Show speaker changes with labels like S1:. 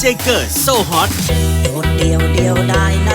S1: เจเกิร์โซฮอต
S2: คนเดียวเดียวได้